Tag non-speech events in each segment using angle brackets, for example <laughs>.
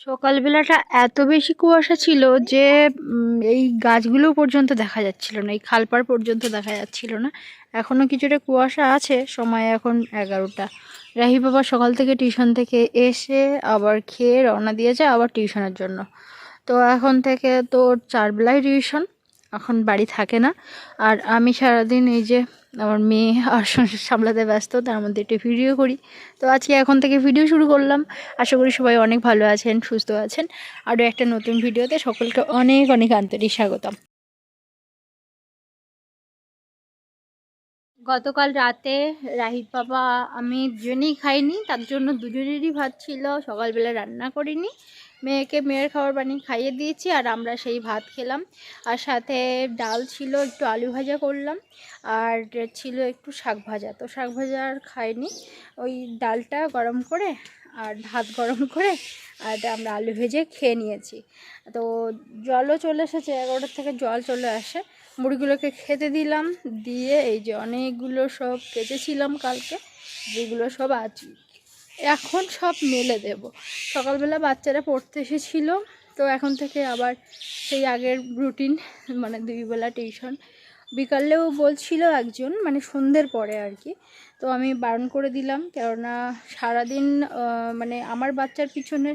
সকালবেলাটা এত বেশি কুয়াশা ছিল যে এই গাছগুলো পর্যন্ত দেখা যাচ্ছিল না, এই খালপাড় পর্যন্ত দেখা যাচ্ছিল না। এখনও কিছুটা কুয়াশা আছে, সময় এখন এগারোটা। রাহি বাবা সকাল থেকে টিউশন থেকে এসে আবার খেয়ে রওনা দিয়েছে, আবার টিউশনের জন্য। তো এখন থেকে তোর চারবেলায় টিউশন এখন বাড়ি থাকে না। আর আমি সারাদিন এই যে আমার মেয়ে আর <laughs> সামলাতে ব্যস্ত, তার মধ্যে একটি ভিডিও করি। তো আজকে এখন থেকে ভিডিও শুরু করলাম। আশা করি সবাই অনেক ভালো আছেন, সুস্থ আছেন। আরও একটা নতুন ভিডিওতে সকলকে অনেক অনেক আন্তরিক স্বাগতম। গতকাল রাতে রাহিত বাবা আমি দুজনেই খাইনি, তার জন্য দুজনেরই ভাত ছিল। সকালবেলা রান্না করিনি। মেয়েকে মেয়ের খাবার বানিয়ে খাইয়ে দিয়েছি আর আমরা সেই ভাত খেলাম। আর সাথে ডাল ছিল, একটু আলু ভাজা করলাম আর ছিল একটু শাক ভাজা। তো শাক ভাজা আর খাইনি। ওই ডালটা গরম করে আর ভাত গরম করে আর এটা আমরা আলু ভেজে খেয়ে নিয়েছি। তো জলও চলে এসেছে, এগারোটার থেকে জল চলে আসে। মুড়িগুলোকে খেতে দিলাম, দিয়ে এই যে অনেকগুলো সব কেচেছিলাম কালকে, যেগুলো সব আজ এখন সব মেলে দেব। সকালবেলা বাচ্চারা পড়তে এসেছিল, তো এখন থেকে আবার সেই আগের রুটিন মানে দুই বেলা টিউশন বিকালেও বলছিল একজন মানে সন্ধ্যের পরে আর কি। তো আমি বারণ করে দিলাম, কেননা সারাদিন মানে আমার বাচ্চার পিছনে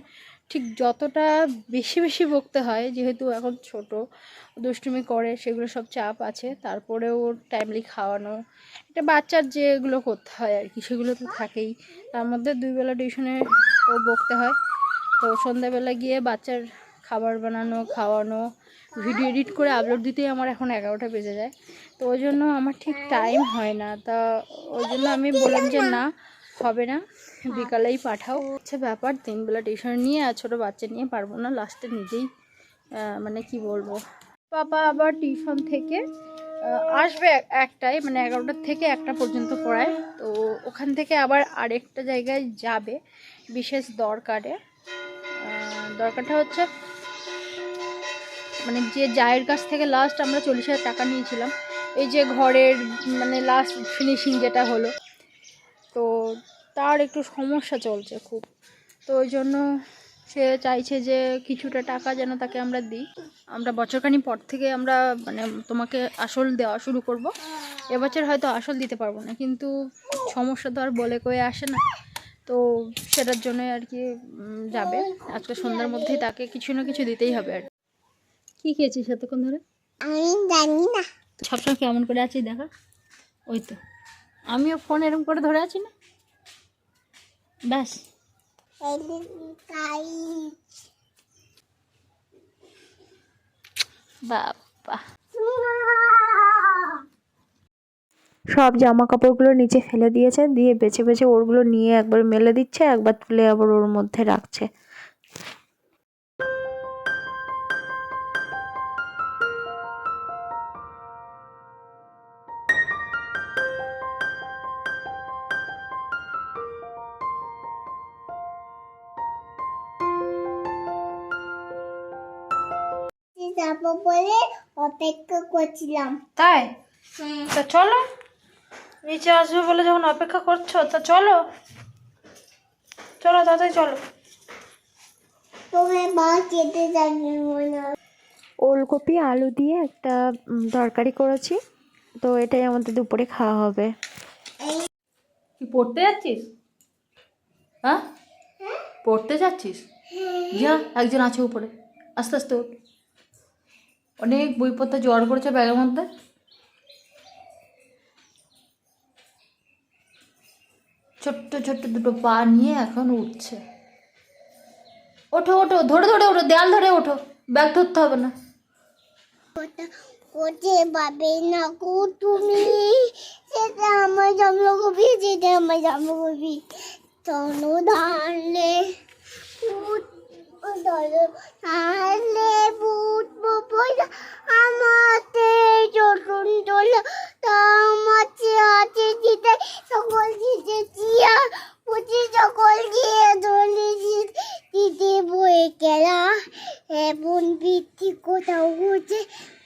ঠিক যতটা বেশি বেশি বকতে হয়, যেহেতু এখন ছোট, দুষ্টুমি করে, সেগুলো সব চাপ আছে, তারপরেও টাইমলি খাওয়ানো। এটা বাচ্চার যেগুলো করতে হয় আর কি, সেগুলো তো থাকেই। তার মধ্যে দুইবেলা টিউশনে ও বকতে হয়। তো সন্ধ্যাবেলা গিয়ে বাচ্চার খাবার বানানো, খাওয়ানো ভিডিও এডিট করে আপলোড দিতেই আমার এখন এগারোটা বেজে যায়। তো ওই জন্য আমার ঠিক টাইম হয় না। তা ওই জন্য আমি বললাম যে, না, হবে না, বিকালেই পাঠাও। হচ্ছে ব্যাপার, তিনবেলা টিউশন নিয়ে আর ছোটো বাচ্চা নিয়ে পারব না। লাস্টে নিজেই মানে কি বলব? পাপা আবার টিউশন থেকে আসবে এক- একটাই মানে এগারোটার থেকে একটা পর্যন্ত পড়ায়। তো ওখান থেকে আবার আরেকটা জায়গায় যাবে, বিশেষ দরকারে। দরকারটা হচ্ছে মানে যে জায়ের কাছ থেকে লাস্ট আমরা চল্লিশ হাজার টাকা নিয়েছিলাম, এই যে ঘরের মানে লাস্ট ফিনিশিং যেটা হলো, তো তার একটু সমস্যা চলছে খুব। তো ওই জন্য সে চাইছে যে কিছুটা টাকা যেন তাকে আমরা দিই। আমরা বছরখানি পর থেকে আমরা মানে তোমাকে আসল দেওয়া শুরু করব। এবছর হয়তো আসল দিতে পারব না, কিন্তু সমস্যা তো আর বলে কয়ে আসে না। তো সেটার জন্য আর কি যাবে। আজকে সন্ধ্যার মধ্যেই তাকে কিছু না কিছু দিতেই হবে আর কি খেয়েছিস এতক্ষণ ধরে? আমি জানি না। সবসময় কেমন করে আছিস দেখা? ওই তো। আমিও ফোন এরকম করে ধরে আছি না। ব্যাস। বাবা। সব জামা কাপড়গুলো নিচে ফেলে দিয়েছে দিয়ে বেছে বেছে ওরগুলো নিয়ে একবার মেলে দিচ্ছে একবার তুলে আবার ওর মধ্যে রাখছে। যাব বলে অপেক্ষা করছিলাম। তাই? তা চলো। নিচে আসবে বলে যখন অপেক্ষা করছ তা চলো। চলো তাড়াতাড়ি চলো। তোমার মা খেতে যাবে মনে ওলকপি আলু দিয়ে একটা তরকারি করেছি। তো এটাই আমাদের দুপুরে খাওয়া হবে। কি পড়তে যাচ্ছিস? হ্যাঁ? পড়তে যাচ্ছিস? যা একজন আছে উপরে। আস্তে আস্তে ওঠ অনেক বইপত্র জোগাড় করেছে ব্যাগের মধ্যে। ছোট্ট ছোট্ট দুটো পা নিয়ে এখন উঠছে। ওঠো ওঠো, ধরে ধরে, ওঠো, দেয়াল ধরে ওঠো। ব্যাগ ধরতে হবে না। না তুমি? আমার জন্মকবি সেটা আমার জন্মকবি চলো ধারলে তাহলে বুটবো বইলা আমাতে তোল তা আমাতে আছে সকল জিতে চিয়া পুচি সকল গিয়ে ধরে দিতে বয়ে গেলা, এমন বৃত্তি কোথাও হচ্ছে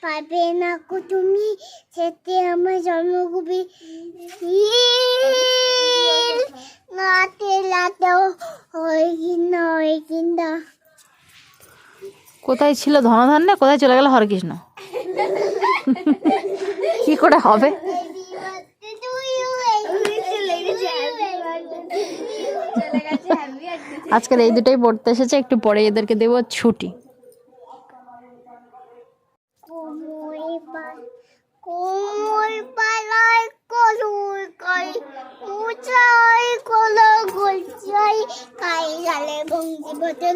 পাবে না কো তুমি। সেতে আমার জন্মকবি নাতে লাতেও হয় কিনা হয় কিনা কোথায় ছিল ধনধান্য কোথায় চলে গেল হরকৃষ্ণ? কি করে হবে? আজকাল এই দুটোই পড়তে এসেছে, একটু পরে এদেরকে দেবো ছুটি। কোমল গালে ভঙ্গি বদল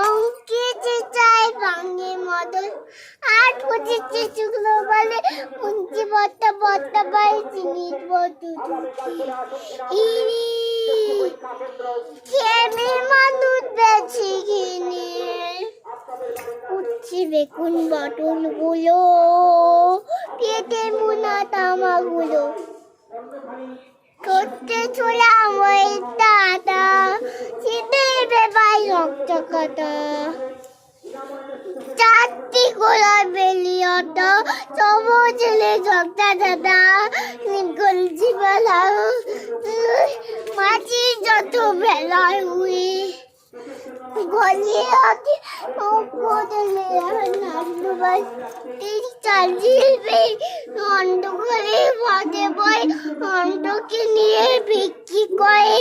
অঙ্কে চাই ভাঙ্গে মদল। আট পঁচিশে শুকনো বলে উঞ্চি বত্তা বত্তা বাই চিনি বদু ইনি কেমে মানুষ বেছে কিনে? উঠছে বেগুন বটলগুলো পেটে মুনা তামাগুলো করতে ছোলা আমার বেবাই রক্ত কাটা চারটি গোলা বেলিয়ত। সবুজ লে ঝকটা দাদা গলজি বেলা মাছি যত বেলায় উড়ে, গলিয়ে আগে কোদলে নান্দুবাই তিন চার জিলবে অন্ধকারে বাদে বই, অন্ধকে নিয়ে বিক্রি করে।